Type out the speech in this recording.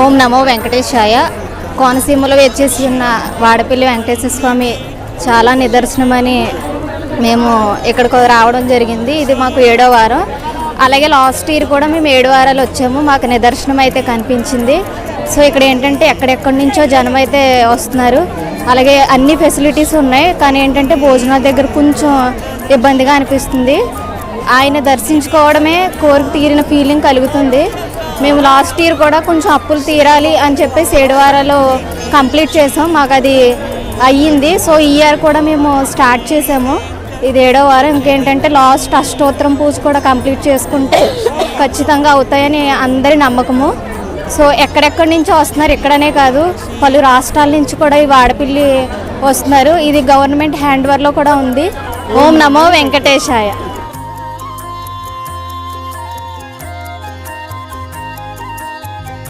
ఓం నమో వెంకటేశాయ. కోనసీమలో వచ్చేసి ఉన్న వాడపల్లి వెంకటేశ్వర స్వామి చాలా నిదర్శనమని మేము ఇక్కడికి రావడం జరిగింది. ఇది మాకు ఏడో వారం. అలాగే లాస్ట్ ఇయర్ కూడా మేము ఏడు వారాలు వచ్చాము. మాకు నిదర్శనం అయితే కనిపించింది. సో ఇక్కడ ఏంటంటే ఎక్కడెక్కడి నుంచో జనం అయితే వస్తున్నారు. అలాగే అన్ని ఫెసిలిటీస్ ఉన్నాయి. కానీ ఏంటంటే భోజనాల దగ్గర కొంచెం ఇబ్బందిగా అనిపిస్తుంది. ఆయన దర్శించుకోవడమే కోరిక తీరిన ఫీలింగ్ కలుగుతుంది. మేము లాస్ట్ ఇయర్ కూడా కొంచెం అప్పులు తీరాలి అని చెప్పేసి ఏడు వారాలు కంప్లీట్ చేసాం. మాకు అది అయ్యింది. సో ఈ ఇయర్ కూడా మేము స్టార్ట్ చేసాము. ఇది ఏడో వారం. ఇంకేంటంటే లాస్ట్ అష్టోత్తరం పూజ కూడా కంప్లీట్ చేసుకుంటే ఖచ్చితంగా అవుతాయని అందరి నమ్మకము. సో ఎక్కడెక్కడి నుంచో వస్తున్నారు ఇక్కడనే కాదు పలు రాష్ట్రాల నుంచి కూడా ఈ వాడపిల్లి వస్తున్నారు. ఇది గవర్నమెంట్ హ్యాండ్ ఓవర్లో కూడా ఉంది. ఓం నమో వెంకటేశాయ.